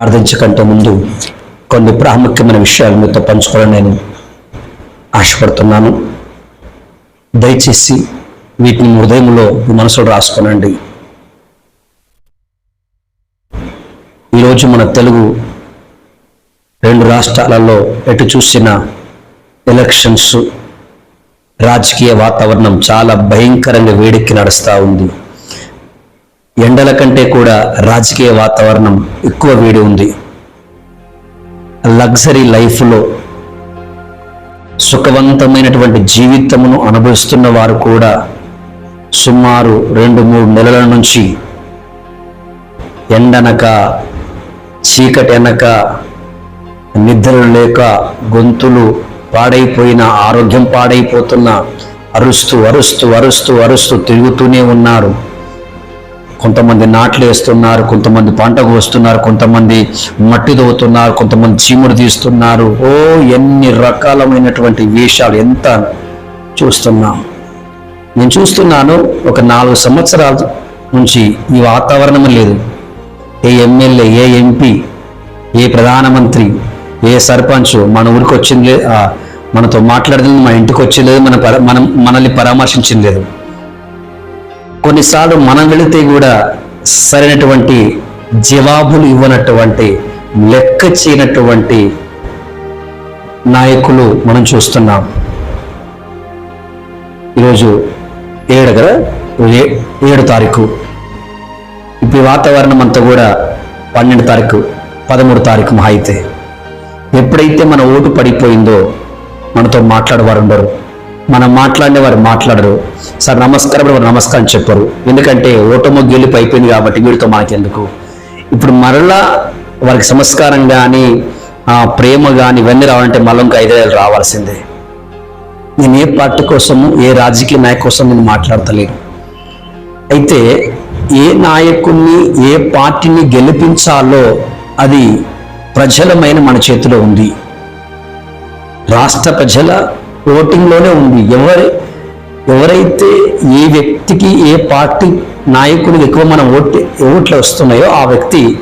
ప్రార్థించకంటే ముందు కొన్ని ప్రాముఖ్యమైన విషయాలు మీతో పంచుకోవాలని నేను ఆశపడుతున్నాను. దయచేసి వీటిని హృదయంలో మీ మనసులో రాసుకోనండి. ఈరోజు మన తెలుగు రెండు రాష్ట్రాలలో ఎటు చూసిన ఎలక్షన్స్ రాజకీయ వాతావరణం చాలా భయంకరంగా వేడెక్కి నడుస్తూ ఉంది. ఎండల కంటే కూడా రాజకీయ వాతావరణం ఎక్కువ వేడి ఉంది. లగ్జరీ లైఫ్లో సుఖవంతమైనటువంటి జీవితమును అనుభవిస్తున్న వారు కూడా సుమారు రెండు మూడు నెలల నుంచి ఎండనక చీకటి ఎనక నిద్రలు లేక గొంతులు పాడైపోయిన ఆరోగ్యం పాడైపోతున్న అరుస్తూ అరుస్తూ అరుస్తూ అరుస్తూ తిరుగుతూనే ఉన్నారు. కొంతమంది నాట్లు వేస్తున్నారు కొంతమంది పంట కోస్తున్నారు కొంతమంది మట్టి దవ్వుతున్నారు కొంతమంది చీముడు తీస్తున్నారు. ఓ ఎన్ని రకాలమైనటువంటి వేషాలు ఎంత చూస్తున్నాం. నేను చూస్తున్నాను ఒక నాలుగు సంవత్సరాల నుంచి ఈ వాతావరణం లేదు. ఏ ఎమ్మెల్యే ఏ ఎంపీ ఏ ప్రధానమంత్రి ఏ సర్పంచ్ మన ఊరికి వచ్చింది మనతో మాట్లాడింది మన ఇంటికి వచ్చింది లేదు మన పర- మనం మనల్ని పరామర్శించింది లేదు. కొన్నిసార్లు మనం వెళితే కూడా సరైనటువంటి జవాబులు ఇవ్వనటువంటి లెక్క చేయనటువంటి నాయకులు మనం చూస్తున్నాం. ఈరోజు ఏడు కదా ఏ- ఏడు తారీఖు. ఇప్పుడు వాతావరణం అంతా కూడా పన్నెండు తారీఖు పదమూడు తారీఖు మా అయితే. ఎప్పుడైతే మన ఓటు పడిపోయిందో మనతో మాట్లాడేవారు ఉండరు మనం మాట్లాడిన వారు మాట్లాడరు. సార్ నమస్కారం వారు నమస్కారం చెప్పరు. ఎందుకంటే ఓటమో గెలుపు అయిపోయింది కాబట్టి వీడితో మనకెందుకు? ఇప్పుడు మరలా వారికి సంస్కారం కానీ ప్రేమ కానీ ఇవన్నీ రావాలంటే మళ్ళీ ఇంకా ఐదేళ్ళు రావాల్సిందే. నేను ఏ పార్టీ కోసము ఏ రాజకీయ నాయకు కోసం నేను మాట్లాడతలేను. అయితే ఏ నాయకుణ్ణి ఏ పార్టీని గెలిపించాలో అది ప్రజలమైన మన చేతిలో ఉంది. రాష్ట్ర ప్రజల ఓటింగ్లోనే ఉంది. ఎవరి? ఎవరైతే ఏ వ్యక్తికి ఏ పార్టీ నాయకుడికి ఎక్కువ మన ఓటు ఓట్లు వస్తున్నాయో ఆ వ్యక్తి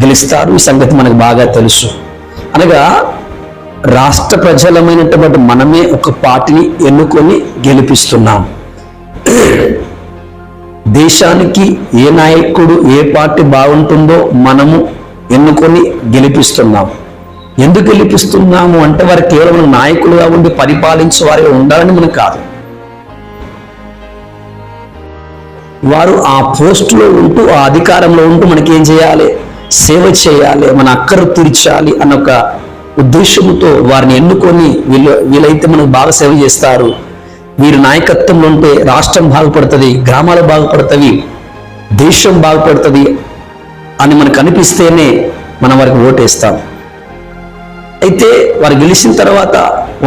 గెలుస్తారు ఈ సంగతి మనకు బాగా తెలుసు. అనగా రాష్ట్ర ప్రజలమైనటువంటి మనమే ఒక పార్టీని ఎన్నుకొని గెలిపిస్తున్నాం. దేశానికి ఏ నాయకుడు ఏ పార్టీ బాగుంటుందో మనము ఎన్నుకొని గెలిపిస్తున్నాం. ఎందుకు గెలిపిస్తున్నాము అంటే వారు కేవలం నాయకులుగా ఉండి పరిపాలించే వారి ఉండాలని మనకు కాదు. వారు ఆ పోస్టులో ఉంటూ ఆ అధికారంలో ఉంటూ మనకి ఏం చేయాలి? సేవ చేయాలి మన అక్కరు తీర్చాలి అన్న ఒక ఉద్దేశంతో వారిని ఎన్నుకొని వీళ్ళు వీళ్ళైతే మనకు బాగా సేవ చేస్తారు. వీరు నాయకత్వంలో ఉంటే రాష్ట్రం బాగుపడుతుంది గ్రామాలు బాగుపడుతుంది దేశం బాగుపడుతుంది అని మనకు అనిపిస్తేనే మనం వారికి ఓటేస్తాం. అయితే వారు గెలిచిన తర్వాత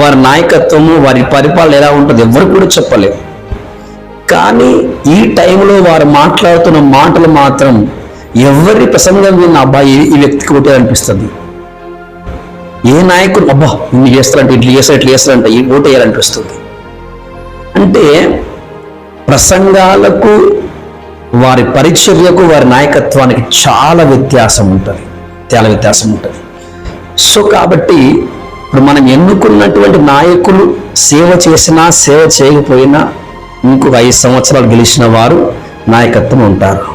వారి నాయకత్వము వారి పరిపాలన ఎలా ఉంటుంది ఎవరు కూడా చెప్పలేరు కానీ ఈ టైంలో వారు మాట్లాడుతున్న మాటలు మాత్రం ఎవరి ప్రసంగం విన్న అబ్బాయి ఈ వ్యక్తికి ఓటే అనిపిస్తుంది. ఏ నాయకుడు అబ్బా ఇన్ని చేస్తారంటే ఇట్లా చేస్తారు ఇట్లా చేస్తారంటే ఈ ఓటు వేయాలనిపిస్తుంది. అంటే ప్రసంగాలకు వారి పరిచర్యకు వారి నాయకత్వానికి చాలా వ్యత్యాసం ఉంటుంది. చాలా వ్యత్యాసం ఉంటుంది. సో కాబట్టి ఇప్పుడు మనం ఎన్నుకున్నటువంటి నాయకులు సేవ చేసినా సేవ చేయకపోయినా ఇంకొక ఐదు సంవత్సరాలు గెలిచిన వారు నాయకత్వం ఉంటారు.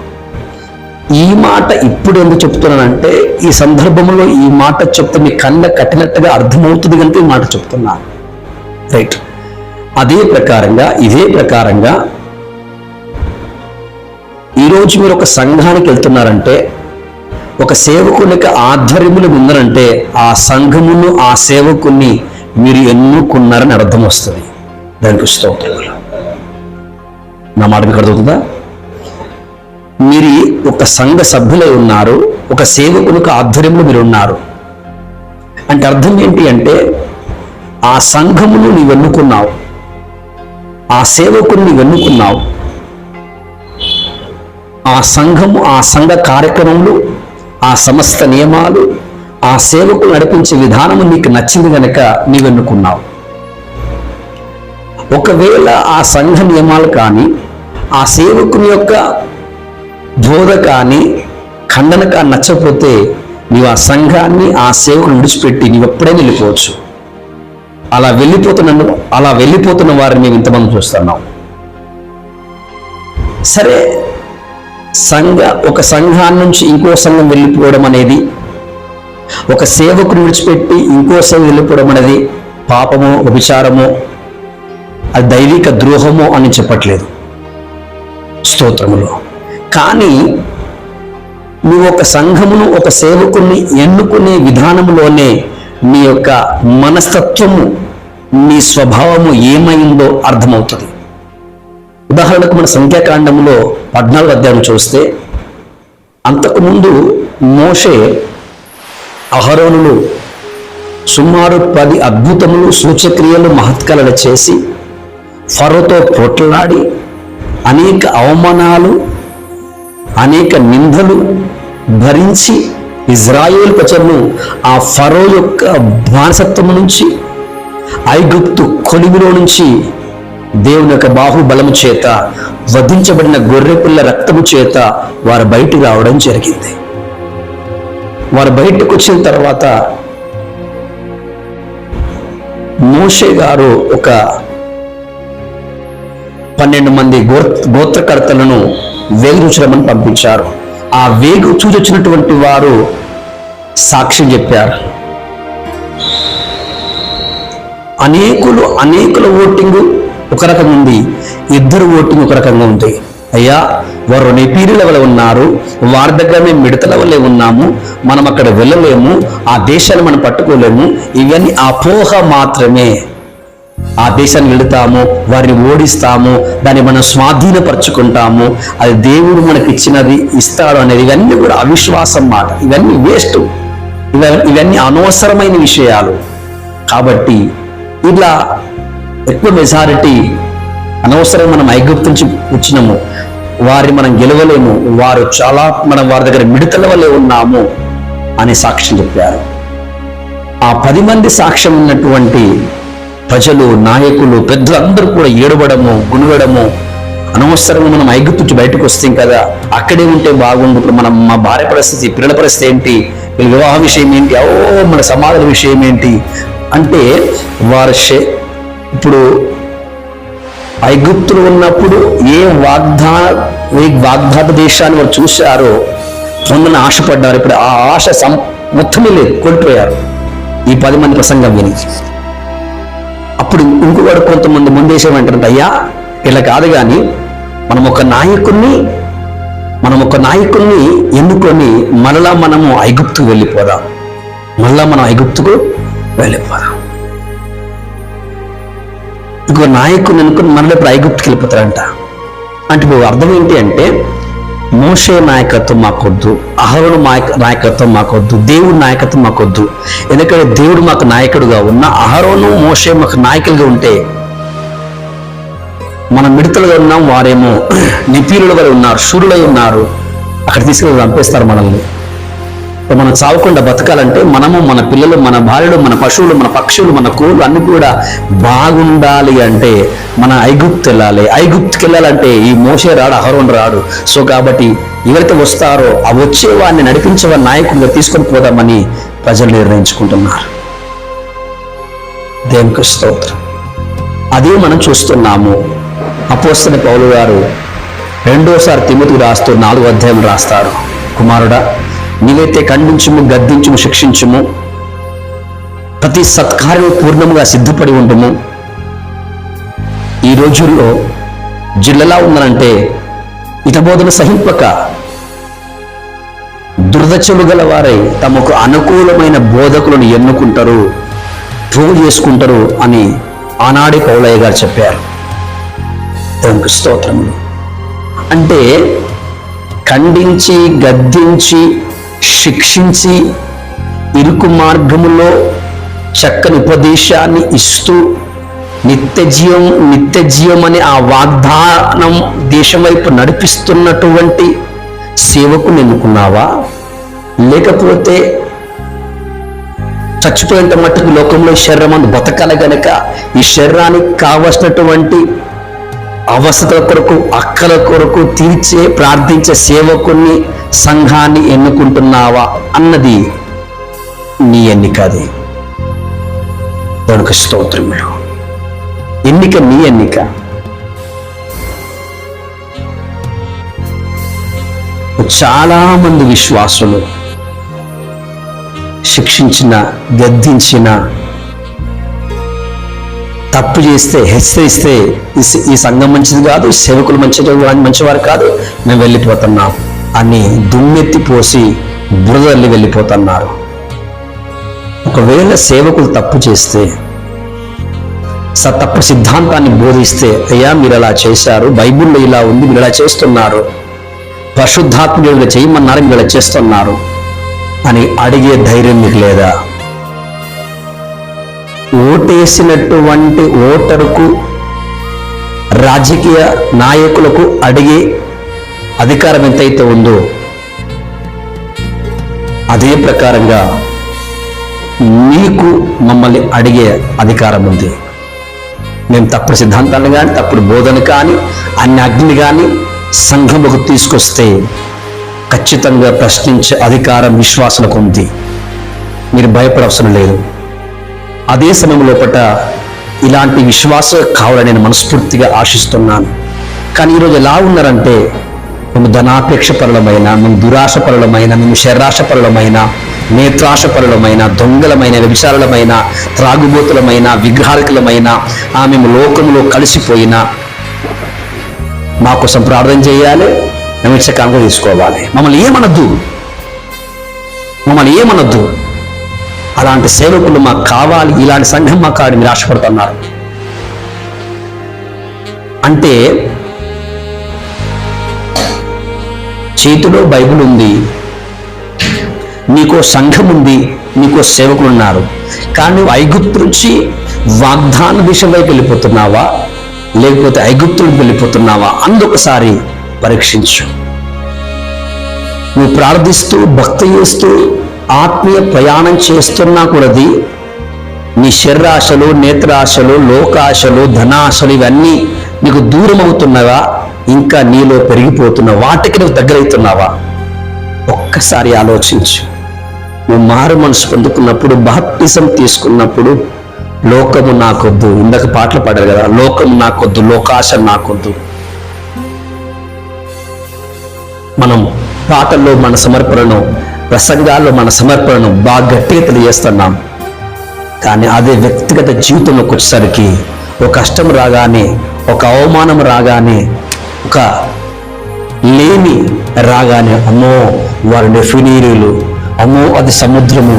ఈ మాట ఇప్పుడు ఎందుకు చెప్తున్నానంటే ఈ సందర్భంలో ఈ మాట చెప్తే మీ కళ్ళ కట్టినట్టుగా అర్థమవుతుంది కనుక ఈ మాట చెప్తున్నాను రైట్ అదే ప్రకారంగా ఇదే ప్రకారంగా ఈరోజు మీరు ఒక సంఘానికి వెళ్తున్నారంటే ఒక సేవకునికి ఆధ్వర్యములు ఉందనంటే ఆ సంఘమును ఆ సేవకుని మీరు ఎన్నుకున్నారని అర్థం వస్తుంది. దానికి స్తోత్రములు. నా మాట మీకు అర్థమవుతుందా? మీరు ఒక సంఘ సభ్యులై ఉన్నారు ఒక సేవకునికి ఆధ్వర్యంలో మీరు ఉన్నారు. అంటే అర్థం ఏంటి అంటే ఆ సంఘమును నీవు ఎన్నుకున్నావు ఆ సేవకుని నీవు ఎన్నుకున్నావు ఆ సంఘము ఆ సంఘ కార్యక్రమములు ఆ సమస్త నియమాలు ఆ సేవకులు నడిపించే విధానము నీకు నచ్చింది కనుక నీవెన్నుకున్నావు. ఒకవేళ ఆ సంఘ నియమాలు కానీ ఆ సేవకుని యొక్క బోధ కానీ ఖండన కానీ నచ్చకపోతే నీవు ఆ సంఘాన్ని ఆ సేవకు విడిచిపెట్టి నీవు ఎప్పుడైనా వెళ్ళిపోవచ్చు. అలా వెళ్ళిపోతున్న అలా వెళ్ళిపోతున్న వారిని మేము ఇంతమంది చూస్తున్నాం. సరే సంఘ ఒక సంఘాన్ని నుంచి ఇంకో సంఘం వెళ్ళిపోవడం అనేది ఒక సేవకుని విడిచిపెట్టి ఇంకో సేవ వెళ్ళిపోవడం అనేది పాపము వ్యభిచారము అది దైవిక ద్రోహము అని చెప్పట్లేదు. స్తోత్రములో. కానీ నువ్వు ఒక సంఘమును ఒక సేవకుని ఎన్నుకునే విధానములోనే నీ యొక్క మనస్తత్వము నీ స్వభావము ఏమైందో అర్థమవుతుంది. ఉదాహరణకు మన సంఖ్యాకాండంలో పద్నాలుగు అధ్యాయం చూస్తే అంతకుముందు మోషే అహరోనులు సుమారు పది అద్భుతములు సూచక్రియలు మహత్కరలు చేసి ఫరోతో పోట్లాడి అనేక అవమానాలు అనేక నిందలు భరించి ఇజ్రాయేల్ ప్రజలను ఆ ఫరో యొక్క బానిసత్వం నుంచి ఐగుప్తు కొలిమిలో నుంచి దేవుని యొక్క బాహుబలము చేత వధించబడిన గొర్రెపిల్ల రక్తము చేత వారు బయటికి రావడం జరిగింది. వారు బయటకు వచ్చిన తర్వాత మోషే గారు ఒక పన్నెండు మంది గో గోత్రకర్తలను వేగు పంపించారు. ఆ వేగు చూచొచ్చినటువంటి వారు సాక్ష్యం చెప్పారు. అనేకులు అనేకుల ఓటింగ్ ఒక రకం ఉంది. ఇద్దరు ఓటింగ్ ఒక రకంగా ఉంది. అయ్యా వారు నెపీరుల వల్ల ఉన్నారు. వారి దగ్గర మేము మిడతల వల్లే ఉన్నాము. మనం అక్కడ వెళ్ళలేము. ఆ దేశాన్ని మనం పట్టుకోలేము. ఇవన్నీ అపోహ మాత్రమే. ఆ దేశాన్ని వెళుతాము. వారిని ఓడిస్తాము. దాన్ని మనం స్వాధీనపరచుకుంటాము. అది దేవుడు మనకి ఇచ్చినది ఇస్తాడు అనేది ఇవన్నీ కూడా అవిశ్వాసం మాట. ఇవన్నీ వేస్ట్. ఇవన్నీ అనవసరమైన విషయాలు. కాబట్టి ఇలా ఎక్కువ మెజారిటీ అనవసరం మనం ఐగుప్తు నుంచి వచ్చినాము వారిని మనం గెలవలేము వారు చాలా మనం వారి దగ్గర మిడతల వల్లే ఉన్నాము అని సాక్ష్యం చెప్పారు. ఆ పది మంది సాక్ష్యం ఉన్నటువంటి ప్రజలు నాయకులు పెద్దలందరూ కూడా ఏడవడము గుణగడము అనవసరం మనం ఐగుప్తు నుంచి బయటకు వస్తాం కదా అక్కడే ఉంటే బాగుండు. ఇప్పుడు మనం మా భార్య పరిస్థితి పిల్లల పరిస్థితి ఏంటి? వీళ్ళ వివాహ విషయం ఏంటి? ఓ మన సమాధుల విషయం ఏంటి? అంటే వారు ఇప్పుడు ఐగుప్తులు ఉన్నప్పుడు ఏ వాగ్దా ఏ వాగ్దాత దేశాన్ని వారు చూశారో పొందని ఆశపడ్డారు. ఇప్పుడు ఆ ఆశ సం మొత్తమే లేదు కోల్పోయారు. ఈ పది మంది ప్రసంగం విని. అప్పుడు ఇంకొకడు కొంతమంది ముందేసేమంటారంట అయ్యా ఇలా కాదు కానీ మనం ఒక నాయకుణ్ణి మనం ఒక నాయకుణ్ణి ఎన్నుకొని మరలా మనము ఐగుప్తుకు వెళ్ళిపోదాం. మళ్ళా మనం ఐగుప్తుకు వెళ్ళిపోదాం. ఇంకో నాయకుని అనుకుని మనలో ఇప్పుడు వెళ్ళిపోతారంట. అంటే ఇప్పుడు అర్థం ఏంటి అంటే మోషే నాయకత్వం మాకొద్దు అహరుడు నాయకత్వం మాకొద్దు దేవుడి నాయకత్వం మాకొద్దు. ఎందుకంటే దేవుడు మాకు నాయకుడుగా ఉన్న అహరోను మోషే మాకు నాయకులుగా ఉంటే మనం మిడతలుగా ఉన్నాం వారేమో నిపీరులుగా ఉన్నారు శూరులై ఉన్నారు. అక్కడ తీసుకెళ్ళి చంపేస్తారు మనల్ని. మనం చావకుండా బతకాలంటే మనము మన పిల్లలు మన భార్యలు మన పశువులు మన పక్షులు మన కోళ్ళు అన్ని కూడా బాగుండాలి అంటే మన ఐగుప్తు వెళ్ళాలి. ఐగుప్తుకి వెళ్ళాలంటే ఈ మోసే రాడు అహరోన్ రాడు. సో కాబట్టి ఎవరైతే వస్తారో ఆ నడిపించే వారి నాయకుడిగా తీసుకొని పోదామని ప్రజలు నిర్ణయించుకుంటున్నారు. దేవునికి స్తోత్రం. అదే మనం చూస్తున్నాము. అపోస్తున్న పౌలు గారు రెండోసారి తిమ్మతికి రాస్తూ నాలుగో అధ్యాయం రాస్తారు. కుమారుడా నీవైతే ఖండించుము గద్దించుము శిక్షించుము. ప్రతి సత్కార్యం పూర్ణముగా సిద్ధపడి ఉండము. ఈ రోజుల్లో జిల్లలా ఉన్నారంటే ఇతబోధన సహింపక దురదచలు గల వారై తమకు అనుకూలమైన బోధకులను ఎన్నుకుంటారు ట్రోల్ చేసుకుంటారు అని ఆనాడే పౌలయ్య గారు చెప్పారు. దేవునికి స్తోత్రములు. అంటే ఖండించి గద్దించి శిక్షించి ఇరుకు మార్గములో చక్కని ఉపదేశాన్ని ఇస్తూ నిత్యజీవం నిత్యజీవం అనే ఆ వాగ్దానం దేశం వైపు నడిపిస్తున్నటువంటి సేవకుని ఎన్నుకున్నావా? లేకపోతే చచ్చిపోయేంత మట్టుకు లోకంలో ఈ శరీరం అందు బతకాలి గనక ఈ శరీరానికి కావలసినటువంటి అవసరాల కొరకు అక్కల కొరకు తీర్చే ప్రార్థించే సేవకుని సంఘాన్ని ఎన్నుకుంటున్నావా అన్నది నీ ఎన్నిక అది. దానికి స్తోత్రమే ఎన్నిక నీ ఎన్నిక. చాలా మంది విశ్వాసులు శిక్షించిన గద్దించిన తప్పు చేస్తే హెచ్చరిస్తే ఈ సంఘం మంచిది కాదు సేవకులు మంచిది మంచివారు కాదు మేము వెళ్ళిపోతున్నాం అని దుమ్మెత్తి పోసి బురదల్లి వెళ్ళిపోతున్నారు. ఒకవేళ సేవకులు తప్పు చేస్తే స తప్పు సిద్ధాంతాన్ని బోధిస్తే అయ్యా మీరు అలా చేశారు బైబిల్లో ఇలా ఉంది మీరు ఇలా చేస్తున్నారు పరిశుద్ధాత్మ చేయమన్నారు మీరు ఇలా చేస్తున్నారు అని అడిగే ధైర్యం మీకు లేదా? ఓటేసినటువంటి ఓటరుకు రాజకీయ నాయకులకు అడిగే అధికారం ఎంతైతే ఉందో అదే ప్రకారంగా మీకు మమ్మల్ని అడిగే అధికారం ఉంది. మేము తప్పుడు సిద్ధాంతాన్ని కానీ తప్పుడు బోధన కానీ అన్ని అగ్ని కానీ సంఘముకు తీసుకొస్తే ఖచ్చితంగా ప్రశ్నించే అధికారం విశ్వాసులకు ఉంది. మీరు భయపడవసరం లేదు. అదే సమయం లోపట ఇలాంటి విశ్వాసం కావాలని నేను మనస్ఫూర్తిగా ఆశిస్తున్నాను. కానీ ఈరోజు ఎలా ఉన్నారంటే మేము ధనాపేక్ష పరులమైన మేము దురాశ పరులమైన మేము శరీరాశ పరులమైన నేత్రాశ పరులమైన దొంగలమైన వ్యభిచారులమైన త్రాగుబోతులమైన విగ్రహాలకులమైన ఆ మేము లోకంలో కలిసిపోయిన మా కోసం ప్రార్థన చేయాలి మేము ఇచ్చకాంగా తీసుకోవాలి. మమ్మల్ని ఏమనద్దు? మమ్మల్ని ఏమనద్దు? అలాంటి సేవకులు మాకు కావాలి ఇలాంటి సంఘం మాకు కావాలి మీరు ఆశపడుతున్నారు. అంటే చేతిలో బైబిల్ ఉంది నీకో సంఘం ఉంది నీకో సేవకులు ఉన్నారు. కానీ నువ్వు ఐగుప్తు నుంచి వాగ్దాన దిశ వైపు వెళ్ళిపోతున్నావా? లేకపోతే ఐగుప్తులకు వెళ్ళిపోతున్నావా? అందొకసారి పరీక్షించు. నువ్వు ప్రార్థిస్తూ భక్తి చేస్తూ ఆత్మీయ ప్రయాణం చేస్తున్నా కూడాది నీ శరీరాశలు నేత్రాశలు లోకాశలు ధనాశలు ఇవన్నీ నీకు దూరం అవుతున్నావా? ఇంకా నీలో పెరిగిపోతున్నా వాటికి నువ్వు దగ్గరవుతున్నావా? ఒక్కసారి ఆలోచించు. నువ్వు మారు మనసు పొందుకున్నప్పుడు బాప్తిజం తీసుకున్నప్పుడు లోకము నాకొద్దు. ఇందాక పాటలు పాడారు కదా లోకము నాకొద్దు లోకాశ నాకొద్దు. మనం పాటల్లో మన సమర్పణను ప్రసంగాల్లో మన సమర్పణను బాగా గట్టిగా తెలియజేస్తున్నాం. కానీ అదే వ్యక్తిగత జీవితంలోకి వచ్చేసరికి ఒక కష్టం రాగానే ఒక అవమానం రాగానే ఒక లేమి రాగానే అమ్మో వారి డెఫినీరులు అమ్మో అది సముద్రము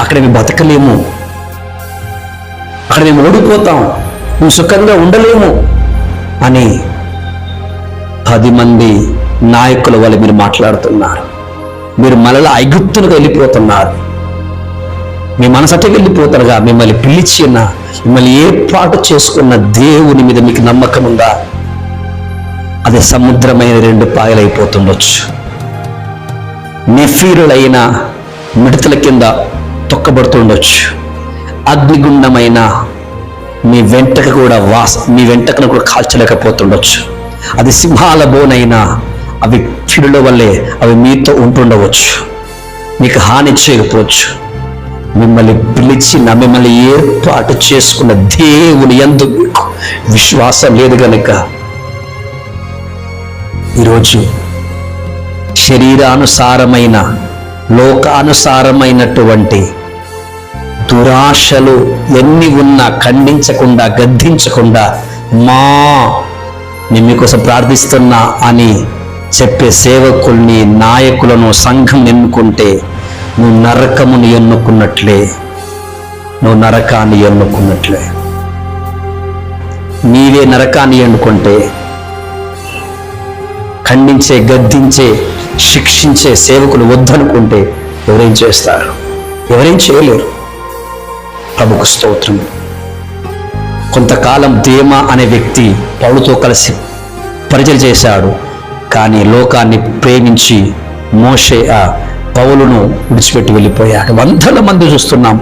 అక్కడ మేము బతకలేము. అక్కడ మేము ఓడిపోతాం మేము సుఖంగా ఉండలేము అని పది మంది నాయకుల వల్ల మీరు మాట్లాడుతున్నారు. మీరు మళ్ళీ ఐగుప్తులకు వెళ్ళిపోతున్నారు. మీ మనసట వెళ్ళిపోతారుగా మిమ్మల్ని పిలిచిన మిమ్మల్ని ఏర్పాటు చేసుకున్న దేవుని మీద మీకు నమ్మకం ఉందా? అది సముద్రమైన రెండు పాయలైపోతుండొచ్చు. నెఫీరులైన మిడతల కింద తొక్కబడుతుండొచ్చు. అగ్నిగుండమైన మీ వెంటకు కూడా వాస మీ వెంటకను కూడా కాల్చలేకపోతుండొచ్చు. అది సింహాల బోనైనా అవి చెడుల వల్లే అవి మీతో ఉంటుండవచ్చు. మీకు హాని చేయకపోవచ్చు. మిమ్మల్ని పిలిచిన మిమ్మల్ని ఏర్పాటు చేసుకున్న దేవుని ఎందు మీకు విశ్వాసం లేదు కనుక ఈరోజు శరీరానుసారమైన లోకానుసారమైనటువంటి దురాశలు ఎన్ని ఉన్నా ఖండించకుండా గద్దించకుండా మా నేను మీకోసం ప్రార్థిస్తున్నా అని చెప్పే సేవకుల్ని నాయకులను సంఘం ఎన్నుకుంటే నువ్వు నరకముని ఎన్నుకున్నట్లే. నువ్వు నరకాన్ని ఎన్నుకున్నట్లే. నీవే నరకాన్ని ఎన్నుకుంటే ఖండించే గద్దించే శిక్షించే సేవకులు వద్దనుకుంటే ఎవరేం చేస్తారు? ఎవరేం చేయలేరు. ప్రభుకు స్తోత్రం. కొంతకాలం ధీమా అనే వ్యక్తి పౌలుతో కలిసి పరిచయం చేశాడు. కానీ లోకాన్ని ప్రేమించి మోషే ఆ పౌలును విడిచిపెట్టి వెళ్ళిపోయాడు. వందల మంది చూస్తున్నాం.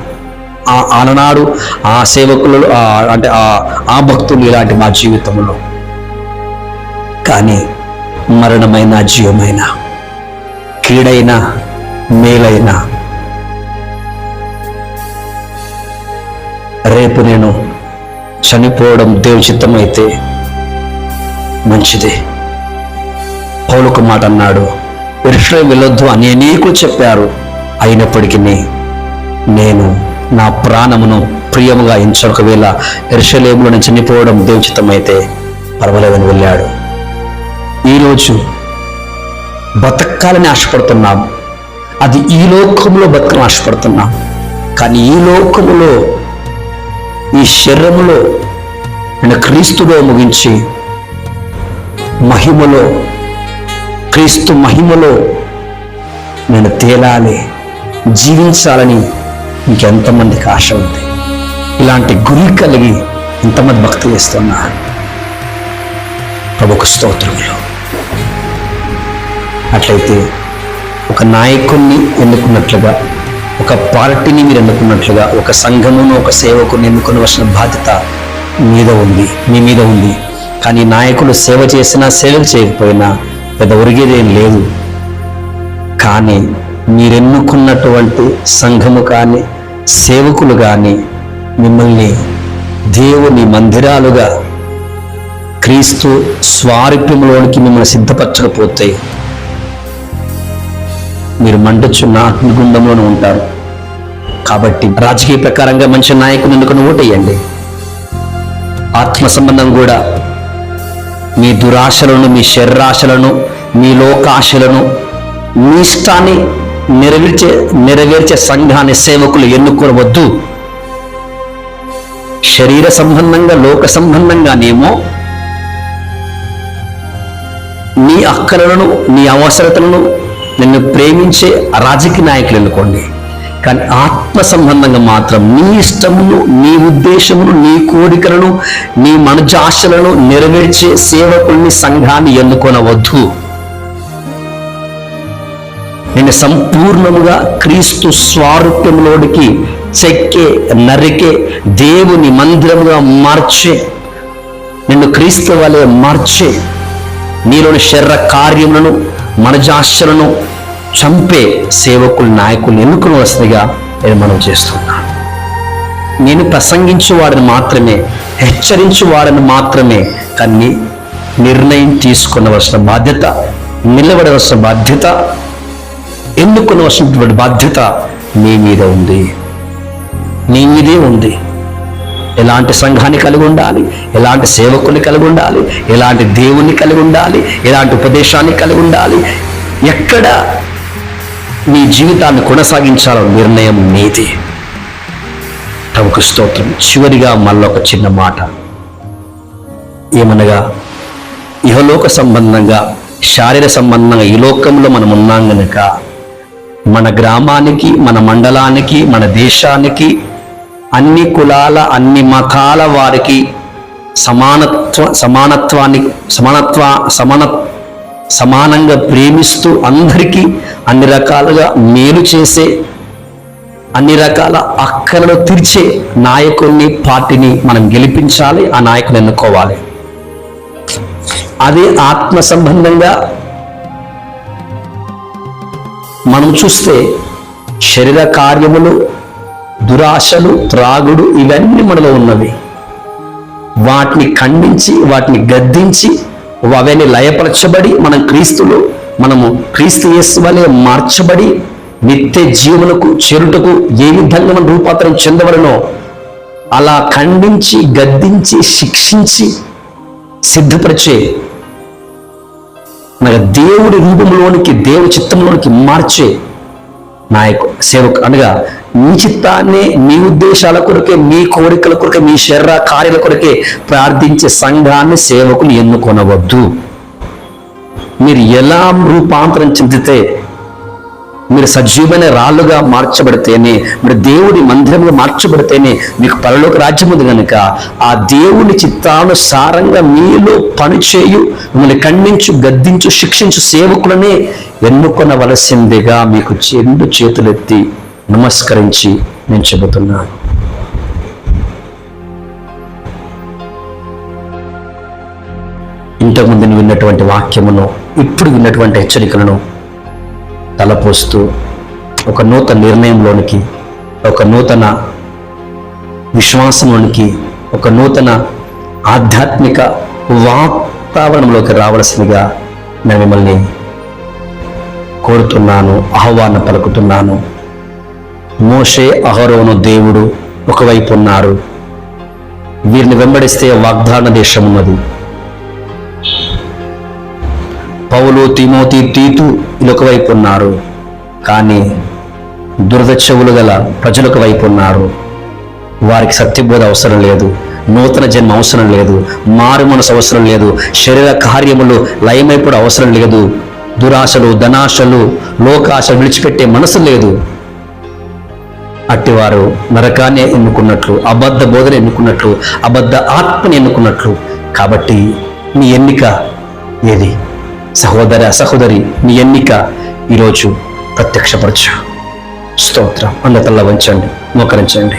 ఆ ఆననాడు ఆ సేవకులు ఆ- అంటే ఆ ఆ భక్తులు ఇలాంటి మా జీవితంలో. కానీ మరణమైన జీవమైన కీడైన మేలైన రేపు నేను చనిపోవడం దేవుని చిత్తమైతే మంచిదే. పౌలుకు మాట అన్నాడు ఎరుషులేం వెళ్ళొద్దు అని అనేకులు చెప్పారు. అయినప్పటికీ నేను నా ప్రాణమును ప్రియముగా ఎంచాను ఒకవేళ ఎరుషలేములో చనిపోవడం దేవుచితమైతే పర్వాలేదని వెళ్ళాడు. ఈరోజు బతకాలని ఆశపడుతున్నాం. అది ఈ లోకంలో బతకని ఆశపడుతున్నాం. కానీ ఈ లోకములో ఈ శరీరములో నేను క్రీస్తులో ముగించి మహిమలో క్రీస్తు మహిమలో నేను తేలాలి జీవించాలని ఇంకెంతమందికి ఆశ ఉంది. ఇలాంటి గురి కలిగి ఇంతమంది భక్తి చేస్తున్నారు ప్రభుకు స్తోత్రములు. అట్లయితే ఒక నాయకుణ్ణి ఎన్నుకున్నట్లుగా ఒక పార్టీని మీరు ఎన్నుకున్నట్లుగా ఒక సంఘమును ఒక సేవకుని ఎన్నుకునవలసిన బాధ్యత మీద ఉంది మీ మీద ఉంది. కానీ నాయకులు సేవ చేసినా సేవలు చేయకపోయినా పెద్ద ఒరిగేదేం లేదు కానీ మీరెన్నుకున్నటువంటి సంఘము కానీ సేవకులు కానీ మిమ్మల్ని దేవుని మందిరాలుగా క్రీస్తు స్వారూప్యంలోనికి మిమ్మల్ని సిద్ధపరచకపోతే మీరు మండుచున్న అగ్నిగుండంలోనే ఉంటారు. కాబట్టి రాజకీయ ప్రకారంగా మంచి నాయకుని ఎన్నుకుని ఓటేయండి ఆత్మ సంబంధం కూడా మీ దురాశలను మీ శరీరాశలను మీ లోకాశలను మీ ఇష్టాన్ని నెరవేర్చే నెరవేర్చే సంఘాన్ని సేవకులు ఎన్నుకోవద్దు. శరీర సంబంధంగా లోక సంబంధంగానేమో నీ అక్కలను నీ అవసరతలను నిన్ను ప్రేమించే రాజకీయ నాయకులు ఎన్నుకోండి. కానీ ఆత్మ సంబంధంగా మాత్రం నీ ఇష్టమును నీ ఉద్దేశమును నీ కోరికలను నీ మనజాశలను నెరవేర్చే సేవకుల్ని సంఘాన్ని ఎన్నుకొనవద్దు. నేను సంపూర్ణముగా క్రీస్తు స్వారూప్యంలోనికి చెక్కే నరికే దేవుని మందిరముగా మార్చే నిన్ను క్రీస్తు వలె మార్చే నీలోని శరీర కార్యములను మనజాశలను చంపే సేవకులు నాయకులు ఎన్నుకుని వస్తుందిగా నేను మనం చేస్తున్నాను నేను ప్రసంగించు వాడిని మాత్రమే హెచ్చరించు వాడిని మాత్రమే కానీ నిర్ణయం తీసుకునవలసిన బాధ్యత నిలబడవలసిన బాధ్యత ఎన్నుకునవలసినటువంటి బాధ్యత నీ మీద ఉంది. నీ మీదే ఉంది. ఎలాంటి సంఘాన్ని కలిగి ఉండాలి? ఎలాంటి సేవకుని కలిగి ఉండాలి? ఎలాంటి దేవుని కలిగి ఉండాలి? ఎలాంటి ఉపదేశాన్ని కలిగి ఉండాలి? ఎక్కడ నీ జీవితాన్ని కొనసాగించాలో నిర్ణయం నీది ప్రభుకు స్తోత్రం. చివరిగా మళ్ళొక చిన్న మాట. ఏమనగా ఇహలోక సంబంధంగా శారీర సంబంధంగా ఈ లోకంలో మనం ఉన్నాం గనక మన గ్రామానికి మన మండలానికి మన దేశానికి అన్ని కులాల అన్ని మతాల వారికి సమానత్వ సమానత్వాన్ని సమానత్వ సమాన సమానంగా ప్రేమిస్తూ అందరికీ అన్ని రకాలుగా మేలు చేసే అన్ని రకాల అక్కలను తీర్చే నాయకుల్ని పార్టీని మనం గెలిపించాలి ఆ నాయకుని ఎన్నుకోవాలి. అదే ఆత్మ సంబంధంగా మనం చూస్తే శరీర కార్యములు దురాశలు త్రాగుడు ఇవన్నీ మనలో ఉన్నవి. వాటిని ఖండించి వాటిని గద్దించి అవన్నీ లయపరచబడి మనం క్రీస్తులు మనము క్రీస్తు యేసు వలె మార్చబడి నిత్య జీవులకు చేరుటకు ఏ విధంగా మనం రూపాంతరం చెందవలనో అలా ఖండించి గద్దించి శిక్షించి సిద్ధపరిచే మన దేవుడి రూపంలోనికి దేవుడి చిత్తంలోనికి మార్చే నాయకు సేవకు అనగా మీ చిత్తాన్ని మీ ఉద్దేశాల కొరకే మీ కోరికల కొరకే మీ శరీర కార్యాల కొరకే ప్రార్థించే సంఘాన్ని సేవకులు ఎన్నుకొనవద్దు. మీరు ఎలా రూపాంతరం చెందితే మీరు సజీవమైన రాళ్ళుగా మార్చబడితేనే మీరు దేవుడి మందిరంగా మార్చబడితేనే మీకు పరలోక రాజ్యం ఉంది కనుక ఆ దేవుని చిత్తానుసారంగా మీలో పనిచేయు మిమ్మల్ని ఖండించు గద్దించు శిక్షించు సేవకులనే ఎన్నుకొనవలసిందిగా మీకు రెండు చేతులెత్తి నమస్కరించి నేను చెబుతున్నాను. ఇంతకుముందు విన్నటువంటి వాక్యమును ఇప్పుడు విన్నటువంటి హెచ్చరికలను తలపోస్తూ ఒక నూతన నిర్ణయంలోనికి ఒక నూతన విశ్వాసంలోనికి ఒక నూతన ఆధ్యాత్మిక వాతావరణంలోకి రావలసిందిగా నేను మిమ్మల్ని కోరుతున్నాను ఆహ్వాన పలుకుతున్నాను. మోషే అహరోను దేవుడు ఒకవైపు ఉన్నారు. వీరిని వెంబడిస్తే వాగ్దాన దేశం ఉన్నది. పౌలు తిమోతి తీతు ఇలొక వైపు ఉన్నారు. కానీ దురద చెవులు గల ప్రజలకు వైపు ఉన్నారు. వారికి సత్యబోధ అవసరం లేదు. నూతన జన్మ అవసరం లేదు. మారు మనసు అవసరం లేదు. శరీర కార్యములు లయమైపోవడం అవసరం లేదు. దురాశలు ధనాశలు లోకాశ విడిచిపెట్టే మనసు లేదు. అట్టివారు నరకాన్ని ఎన్నుకున్నట్లు అబద్ధ బోధన ఎన్నుకున్నట్లు అబద్ధ ఆత్మని ఎన్నుకున్నట్లు. కాబట్టి నీ ఎన్నిక ఏది? సహోదర సహోదరి మీ ఎన్నిక ఈరోజు ప్రత్యక్షపరచు. స్తోత్రం. అందతల్లా వంచండి. మోకరించండి.